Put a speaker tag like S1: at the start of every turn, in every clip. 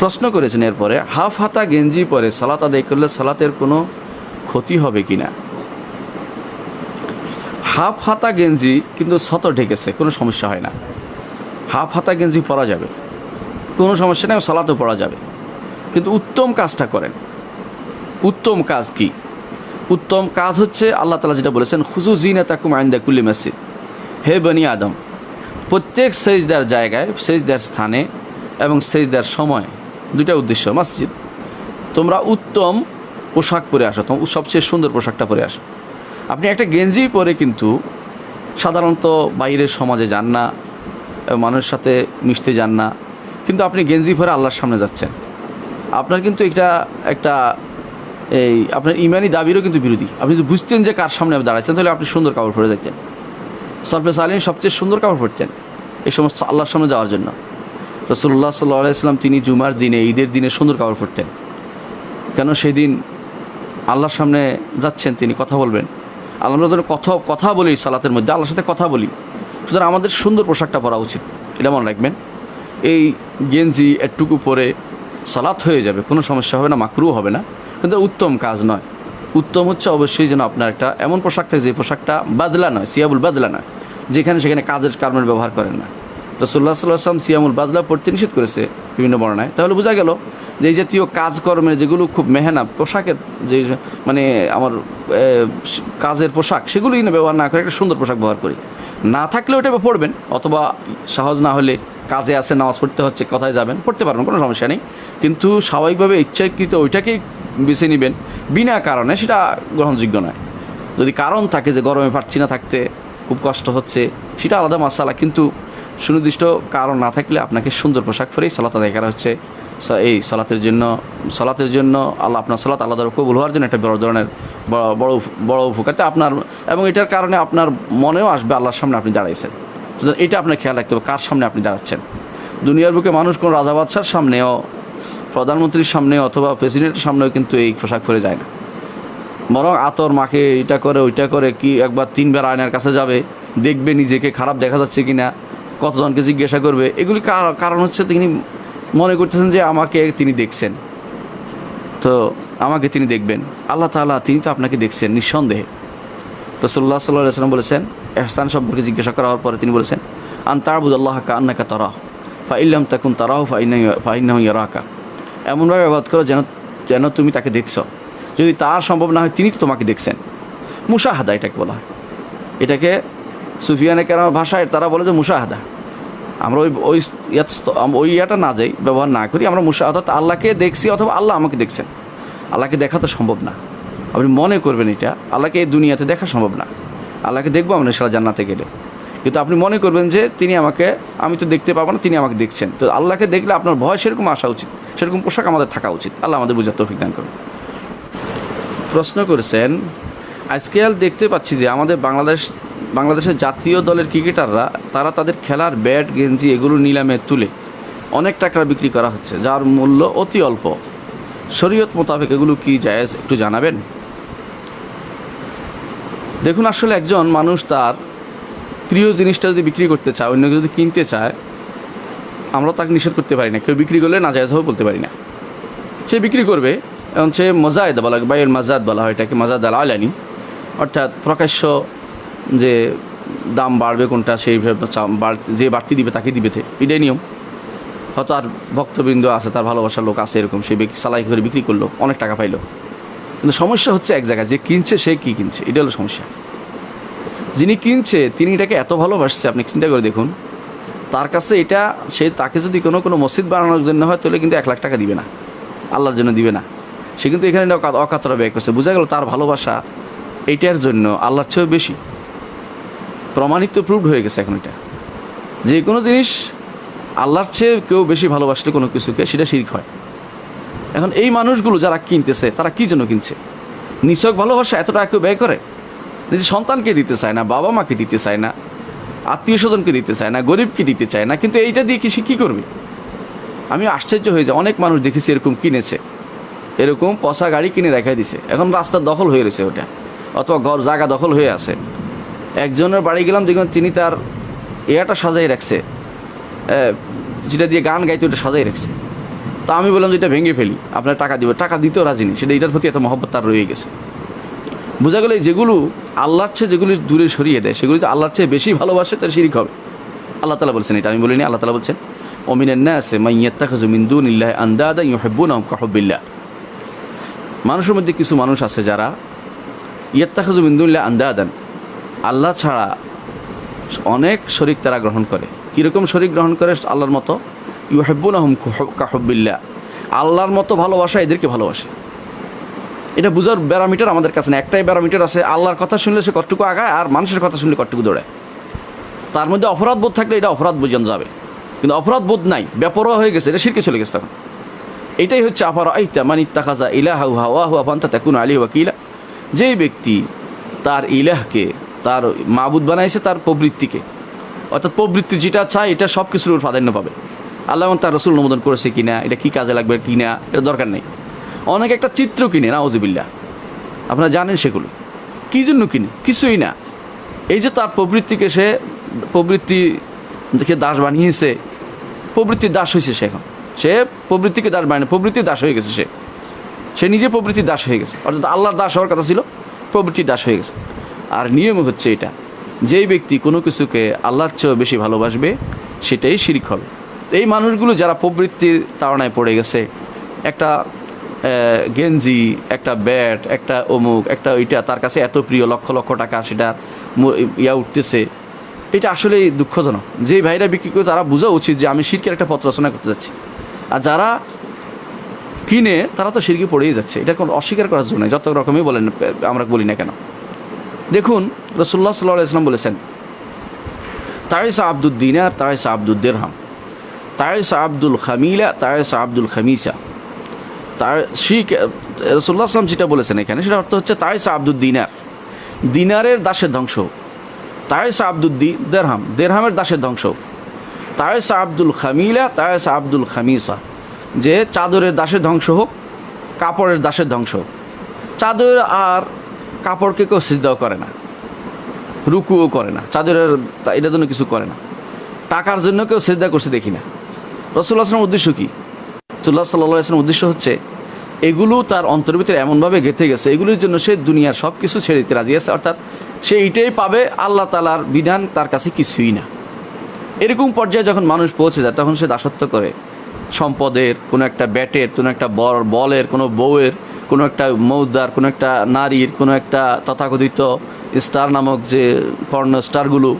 S1: প্রশ্ন করেছেন এরপরে, হাফ হাতা গেঞ্জি পরে সালাত আদায় করলে সালাতের কোনো ক্ষতি হবে কি না? হাফ হাতা গেঞ্জি কিন্তু শত ঢেকেছে, কোনো সমস্যা হয় না। হাফ হাতা গেঞ্জি পরা যাবে, কোনো সমস্যা নেই, সালাতও পরা যাবে। কিন্তু উত্তম কাজটা করেন। উত্তম কাজ কি? উত্তম কাজ হচ্ছে, আল্লাহ তালা যেটা বলেছেন খুজু জিনা তাকুম আইন্দা কুল্লি মসজিদ। হে বনি আদম, প্রত্যেক সেজদার জায়গায়, সেজদার স্থানে এবং সেজদার সময় দুইটা উদ্দেশ্য, মসজিদ। তোমরা উত্তম পোশাক পরে আসো, তোম, সবচেয়ে সুন্দর পোশাকটা পরে আসো। আপনি একটা গেঞ্জি পরে কিন্তু সাধারণত বাইরের সমাজে যান না মানুষের সাথে মিশতে যান না, কিন্তু আপনি গেঞ্জি পরে আল্লাহর সামনে যাচ্ছেন। আপনার কিন্তু এটা একটা এই, আপনার ইমানি দাবিরও কিন্তু বিরোধী। আপনি যদি বুঝতেন যে কার সামনে দাঁড়াচ্ছেন তাহলে আপনি সুন্দর কাপড় পরে যেতেন সরফেস আলীন সবচেয়ে সুন্দর কাপড় পরতেন, এই সমস্ত আল্লাহর সামনে যাওয়ার জন্য। রসুল্লাহ সাল্লাহ ইসলাম তিনি জুমার দিনে, ঈদের দিনে সুন্দর কাপড় পরতেন। কেন সেদিন আল্লাহর সামনে যাচ্ছেন, তিনি কথা বলবেন। আল্লাহ যেন কথা কথা বলি, সালাতের মধ্যে আল্লাহর সাথে কথা বলি। সুতরাং আমাদের সুন্দর পোশাকটা পরা উচিত। এটা মনে রাখবেন। এই গেঞ্জি একটুকু পরে সালাত হয়ে যাবে, কোনো সমস্যা হবে না, মাকরু হবে না। কিন্তু উত্তম কাজ নয়। উত্তম হচ্ছে অবশ্যই যেন আপনার একটা এমন পোশাক থাকে যে পোশাকটা বাদলা নয়, সিয়াবুল বাদলা নয়, যেখানে সেখানে কাজের কারণের ব্যবহার করেন না। রসুল্লাহ সাল্লাহ আসলাম সিয়ামুল বাদলা পড়তে নিষেধ করেছে বিভিন্ন বর্ণায়। তাহলে বোঝা গেল যে এই জাতীয় কাজকর্মের যেগুলো খুব মেহনা পোশাকের যে মানে আমার কাজের পোশাক, সেগুলোই না ব্যবহার না করে একটা সুন্দর পোশাক ব্যবহার করি। না থাকলে ওটা পড়বেন, অথবা সহজ না হলে কাজে আছে, নামাজ পড়তে হচ্ছে, কোথায় যাবেন, পড়তে পারবেন, কোনো সমস্যা নেই। কিন্তু স্বাভাবিকভাবে ইচ্ছাকৃত ওইটাকেই বেছে নেবেন, বিনা কারণে সেটা গ্রহণযোগ্য নয়। যদি কারণ থাকে যে গরমে পারছি না থাকতে, খুব কষ্ট হচ্ছে, সেটা আলাদা মশালা কিন্তু সুনির্দিষ্ট কারণ না থাকলে আপনাকে সুন্দর পোশাক পরেই সলাত আদায় করা হচ্ছে। এই সলাতের জন্য সলাতের জন্য আল্লাহ আপনার সলাত আল্লাহ কবুল হওয়ার জন্য একটা বড় ধরনের বড় বড় উপ- বড় উপকারতে আপনার, এবং এটার কারণে আপনার মনেও আসবে আল্লাহর সামনে আপনি দাঁড়াইছেন। এটা আপনার খেয়াল রাখতে হবে, কার সামনে আপনি দাঁড়াচ্ছেন। দুনিয়ার বুকে মানুষ কোনো রাজা বাদশার সামনেও, প্রধানমন্ত্রীর সামনে অথবা প্রেসিডেন্টের সামনেও কিন্তু এই পোশাক পরে যায় না। বরং আতর মাকে এটা করে, ওইটা করে, কি একবার তিনবার আয়নার কাছে যাবে, দেখবে নিজেকে খারাপ দেখা যাচ্ছে কি না কতজনকে জিজ্ঞাসা করবে? এগুলি কার- কারণ হচ্ছে তিনি মনে করতেছেন যে আমাকে তিনি দেখছেন। তো আমাকে তিনি দেখবেন। আল্লাহ তাআলা তিনি তো আপনাকে দেখছেন নিঃসন্দেহে। রসুল্লাহ সাল্লাহ সাল্লাম বলেছেন, এহসান সম্পর্কে জিজ্ঞাসা করা হওয়ার পরে তিনি বলেছেন আন তারবুদ আল্লাহ কা আন্নাকা তারা ফা ইল্লাম তারাও ফাইনাহ ইয়ারাকা। এমনভাবে ব্যবহার করো যেন যেন তুমি তাকে দেখছ। যদি তার সম্ভব না হয়, তিনি তো তোমাকে দেখছেন। মুশাহাদা এটাকে বলা হয়। এটাকে সুফিয়ানে কেন ভাষায় তারা বলে যে মুশাহাদা। আমরা ওই ওই ওই ইয়াটা না যাই, ব্যবহার না করি, আমরা মুশা অর্থাৎ আল্লাহকে দেখছি অথবা আল্লাহ আমাকে দেখছেন। আল্লাহকে দেখা তো সম্ভব না। আপনি মনে করবেন এটা, আল্লাহকে এই দুনিয়াতে দেখা সম্ভব না। আল্লাহকে দেখব আমরা সারা জান্নাতে গেলে। কিন্তু আপনি মনে করবেন যে তিনি আমাকে, আমি তো দেখতে পাবো না, তিনি আমাকে দেখছেন। তো আল্লাহকে দেখলে আপনার ভয় সেরকম আসা উচিত, সেরকম পোশাক আমাদের থাকা উচিত। আল্লাহ আমাদের বুঝার তৌফিক দান করুন। প্রশ্ন করেছেন আজকাল দেখতে পাচ্ছি যে আমাদের বাংলাদেশ বাংলাদেশের জাতীয় দলের ক্রিকেটাররা, তারা তাদের খেলার ব্যাট, গেঞ্জি এগুলো নিলামে তুলে অনেক টাকা বিক্রি করা হচ্ছে, যার মূল্য অতি অল্প। শরীয়ত মোতাবেক এগুলো কি জায়েজ একটু জানাবেন? দেখুন, আসলে একজন মানুষ তার প্রিয় জিনিসটা যদি বিক্রি করতে চায়, অন্য যদি কিনতে চায়, আমরা তাকে নিষেধ করতে পারি না। কেউ বিক্রি করলে না জায়েজ হবে বলতে পারি না। সে বিক্রি করবে এবং সে মজায়দ বলা বাইয়ের মাজাদ বলা হয় এটাকে, মাজাদ আল আলানি অর্থাৎ প্রকাশ্য যে দাম বাড়বে কোনটা, সেই ভেবে চা- বাড়- যে বাড়তি দিবে তাকে দিবে এটাই নিয়ম। হয়তো আর ভক্তবৃন্দ আছে, তার ভালোবাসার লোক আছে এরকম, সে সালাই করে বিক্রি করল, অনেক টাকা পাইলো। কিন্তু সমস্যা হচ্ছে এক জায়গায়, যে কিনছে সে কি কিনছে এটা হলো সমস্যা। যিনি কিনছে, তিনি এটাকে এত ভালোবাসছে, আপনি চিন্তা করে দেখুন, তার কাছে এটা, সে তাকে যদি কোনো কোনো মসজিদ বানানোর জন্য হয়, তাহলে কিন্তু এক লাখ টাকা দিবে না। আল্লাহর জন্য দিবে না। সে কিন্তু এখানে অকা- অকাতরা ব্যয় করছে বোঝা গেল তার ভালোবাসা এইটার জন্য আল্লাহর চেয়েও বেশি। প্রমাণিত প্রুভড হয়ে গেছে এখন এটা। যে কোনো জিনিস আল্লাহর চেয়ে কেউ বেশি ভালোবাসলে কোনো কিছুকে, সেটা শিরিক হয়। এখন এই মানুষগুলো যারা কিনতেছে, তারা কি জন্য কিনছে? নিছক ভালোবাসা এত টাকা কেউ ব্যয় করে? নিজের সন্তানকে দিতে চায় না, বাবা মাকে দিতে চায় না, আত্মীয় স্বজনকে দিতে চায় না, গরিবকে দিতে চায় না, কিন্তু এইটা দিয়ে কি সে কী করবে? আমি আশ্চর্য হয়ে যাই, অনেক মানুষ দেখেছি এরকম কিনেছে। এরকম পচা গাড়ি কিনে রেখাই দিছে। এখন রাস্তার দখল হয়ে রয়েছে ওটা, অথবা ঘর, জায়গা দখল হয়ে আছে। একজনের বাড়ি গেলাম, দেখুন তিনি তার এয়াটা সাজাই রাখছে। যেটা দিয়ে গান গাইতে ওটা সাজাই রাখছে। তা আমি বললাম যে এটা ভেঙে ফেলি, আপনার টাকা দিব। টাকা দিতেও রাজি নেই, সেটা এটার প্রতি এত মহব্বত তার রয়ে গেছে। বোঝা গেলে যেগুলো আল্লাহর চেয়ে যেগুলি দূরে সরিয়ে দেয়, সেগুলি তো আল্লাহর চেয়ে বেশি ভালোবাসে তার শিরিক হবে। আল্লাহ তালা বলছেন এটা, আমি বলিনি, আল্লাহ তালা বলছেন অমিনের নাসে মাইয়াত্তাখাজু মিন্দুন ইল্লাহ আন্দাদা ইউহেব্বুন কাহবিল্লা মানুষের মধ্যে কিছু মানুষ আছে যারা ইয়াত্তাখাজু মিন্দুল্লাহ আন্দাদান। আল্লাহ ছাড়া অনেক শরিক তারা গ্রহণ করে। কীরকম শরিক গ্রহণ করে? আল্লাহর মতো। ইউহেব্বুন আহম কাহবিল্লা আল্লাহর মতো ভালোবাসা এদেরকে ভালোবাসে। এটা বুঝার ব্যারামিটার আমাদের কাছে না একটাই ব্যারামিটার আছে, আল্লাহর কথা শুনলে সে কতটুকু আগায় আর মানুষের কথা শুনলে কতটুকু দৌড়ায়। তার মধ্যে অপরাধ বোধ থাকলে এটা অপরাধ বোঝানো যাবে। কিন্তু অপরাধ বোধ নাই, বেপরোয়া হয়ে গেছে, এটা শিরকে চলে গেছে তখন। এটাই হচ্ছে আপার আইতা মান ইত্তাখাজা ইলাহা হাওয়া হুয়া পান্তা তাকুন আলী ওয়াকিলা। যেই ব্যক্তি তার ইলাহকে তার মাবুদ বানাইছে তার প্রবৃত্তিকে। অর্থাৎ প্রবৃত্তি যেটা চায়, এটা সব কিছুর উপর প্রাধান্য পাবে। আল্লাহ এবং তার রসুল অনুমোদন করেছে কিনা, এটা কি কাজে লাগবে কিনা, এটা দরকার নেই। অনেক একটা চিত্র কিনে না ওজিবিল্লা আপনারা জানেন সেগুলো। কী জন্য কিনে? কিছুই না। এই যে তার প্রবৃত্তিকে সে, প্রবৃত্তি দেখে দাস বানিয়েছে, প্রবৃত্তির দাস হয়েছে সে এখন। সে প্রবৃত্তিকে দাস বানিয়ে প্রবৃত্তির দাস হয়ে গেছে সে। সে নিজে প্রবৃত্তির দাস হয়ে গেছে। অর্থাৎ আল্লাহর দাস হওয়ার কথা ছিল, প্রবৃত্তির দাস হয়ে গেছে। আর নিয়ম হচ্ছে এটা, যেই ব্যক্তি কোনো কিছুকে আল্লাহর চেয়েও বেশি ভালোবাসবে, সেটাই শিরিক হবে। এই মানুষগুলো যারা প্রবৃত্তির তাড়নায় পড়ে গেছে, একটা গেঞ্জি, একটা ব্যাট, একটা অমুক, একটা ওইটা, তার কাছে এত প্রিয়, লক্ষ লক্ষ টাকা সেটা ইয়া উঠতেছে, এটা আসলে দুঃখজনক। যে ভাইরা বিক্রি করে, তারা বোঝা উচিত যে আমি শিরকের একটা পত্র রচনা করতে যাচ্ছি। আর যারা কিনে, তারা তো সিরকি পড়েই যাচ্ছে। এটা কোনো অস্বীকার করার জন্য যত রকমই বলেন, আমরা বলি না কেন। দেখুন রসুল্লাহ সাল্লাহ ইসলাম বলেছেন তারিসা আব্দুল দিনার তারিসা আব্দুল দেরহাম তারিসা আব্দুল খামিলা তারিসা আব্দুল খামিসা। তার শিখ রসুল্লাহ আসলাম যেটা বলেছেন এখানে, সেটা অর্থ হচ্ছে তারিসা আব্দুল দিনার দিনারের দাসের ধ্বংস হোক তারিসা আব্দুল দি দেরহাম দেরহামের দাসের ধ্বংস হোক তারিসা আব্দুল খামিলা তারিসা আব্দুল খামিসা, যে চাদরের দাসের ধ্বংস হোক, কাপড়ের দাসের ধ্বংস হোক, চাদর আর কাপড়কে কেউ সিজদাও করে না, রুকুও করে না, চাদরের এটার জন্য কিছু করে না। টাকার জন্য কেউ সেজদা করছে দেখি না। রসুল্লাহ আসলামের উদ্দেশ্য কী? রসুল্লাহ সাল্লাহ আসলামের উদ্দেশ্য হচ্ছে, এগুলো তার অন্তরের ভিতরে এমনভাবে গেঁথে গেছে, এগুলোর জন্য সে দুনিয়ার সব কিছু ছেড়ে দিতে রাজি আছে, অর্থাৎ সে এইটাই পাবে, আল্লাহ তালার বিধান তার কাছে কিছুই না। এরকম পর্যায়ে যখন মানুষ পৌঁছে যায়, তখন সে দাসত্ব করে। সম্পদের কোনো একটা ব্যাটের, কোনো একটা বল বলের, কোনো বউয়ের কোনো একটা মৌদার কোনো একটা নারীর, কোনো একটা তথাকথিত স্টার নামক যে পর্ণ স্টারগুলো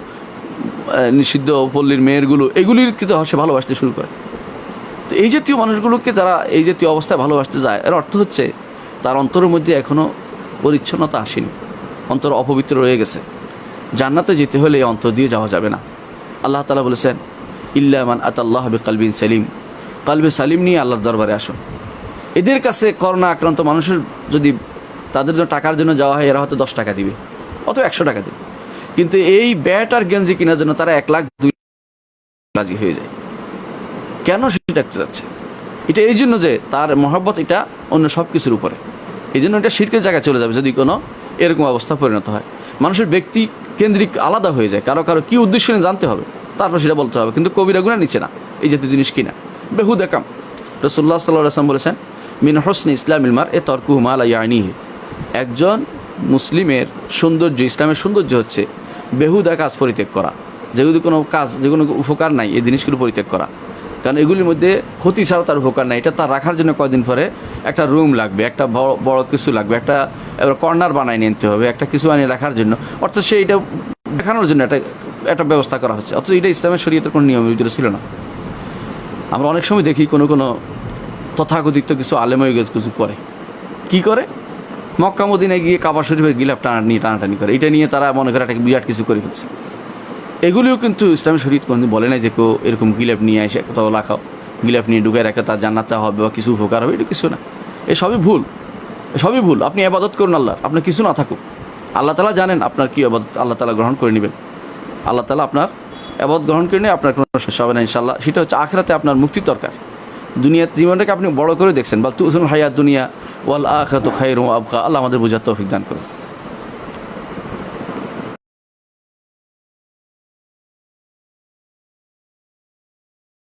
S1: নিষিদ্ধ পল্লীর মেয়েরগুলো, এগুলির কিন্তু সে ভালোবাসতে শুরু করে। তো এই জাতীয় মানুষগুলোকে যারা এই জাতীয় অবস্থায় ভালোবাসতে যায়, এর অর্থ হচ্ছে তার অন্তরের মধ্যে এখনও পরিচ্ছন্নতা আসেনি, অন্তর অপবিত্র রয়ে গেছে। জান্নাতে যেতে হলে এই অন্তর দিয়ে যাওয়া যাবে না। আল্লাহ তালা বলেছেন ইল্লামান আতাল্লাহ কালবিন সেলিম। কালবে সালিম নিয়ে আল্লাহর দরবারে আসো। এদের কাছে করোনা আক্রান্ত মানুষের যদি তাদের জন্য টাকার জন্য যাওয়া হয়, এরা হয়তো দশ টাকা দিবে, অথবা একশো টাকা দিবে। কিন্তু এই ব্যাট আর গেঞ্জি কেনার জন্য তারা এক লাখ, দুই রাজি হয়ে যায়। কেন সেটা যাচ্ছে? এটা এই জন্য যে তার মহব্বত এটা অন্য সব কিছুর উপরে। এই জন্য এটা শিরকের জায়গায় চলে যাবে যদি কোনো এরকম অবস্থা পরিণত হয়। মানুষের ব্যক্তি কেন্দ্রিক আলাদা হয়ে যায়, কারও কারও কী উদ্দেশ্য নিয়ে জানতে হবে, তারপর সেটা বলতে হবে। কিন্তু কবিরা গুণা নিচ্ছে না, এই জাতীয় জিনিস কিনা। বেহুদ একাম রসুল্লাহ সাল্লাহ আসলাম বলেছেন মিন হোসনি ইসলাম ইলমার এ তর্কু মালা ইয়ানিহি। একজন মুসলিমের সৌন্দর্য, ইসলামের সৌন্দর্য হচ্ছে বেহুদা কাজ পরিত্যাগ করা। যেগুলো কোনো কাজ, যে কোনো উপকার নাই, এই জিনিসগুলো পরিত্যাগ করা। কারণ এগুলির মধ্যে ক্ষতি ছাড়া তার উপকার নাই। এটা তার রাখার জন্য কয়দিন পরে একটা রুম লাগবে, একটা বড় বড় কিছু লাগবে, একটা এবার কর্নার বানায় নিতে হবে, একটা কিছু আনিয়ে রাখার জন্য। অর্থাৎ সে এটা দেখানোর জন্য একটা একটা ব্যবস্থা করা হচ্ছে। অথচ এটা ইসলামের শরীয়তের কোনো ভিতরে ছিল না। আমরা অনেক সময় দেখি কোনো কোনো তথাকথিত কিছু আলেময় কিছু করে। কি করে? মক্কা, মদিনায় গিয়ে কাবা শরীফের গিলাপ টানা নিয়ে টানাটানি করে। এটা নিয়ে তারা মনে করে একটা বিরাট কিছু করে ফেলছে। এগুলিও কিন্তু ইসলামী শরীর কোনোদিন বলে নাই যে কেউ এরকম গিলাপ নিয়ে এসে কোথাও লাখাও গিলাপ নিয়ে ঢুকে রাখে, তার জান্নাত হবে বা কিছু উপকার হবে, এটা কিছু না। এ সবই ভুল। সবই ভুল। আপনি আবাদত করুন আল্লাহ আপনার কিছু না থাকুক। আল্লাহ তালা জানেন আপনার কী আবাদত আল্লাহ তালা গ্রহণ করে নেবেন। আল্লাহ তালা আপনার আবাদ গ্রহণ করে নিয়ে আপনার কোনো সমস্যা হবে না ইনশাল্লাহ সেটা হচ্ছে আখরাতে আপনার মুক্তির দরকার। দুনিয়ার জীবনটাকে আপনি বড় করে দেখছেন। বা তুসুন হায়াত দুনিয়া, ওয়াল আখাত খাই আবকা। আল্লাহ আমাদের বোঝার তৌফিক দান করুন।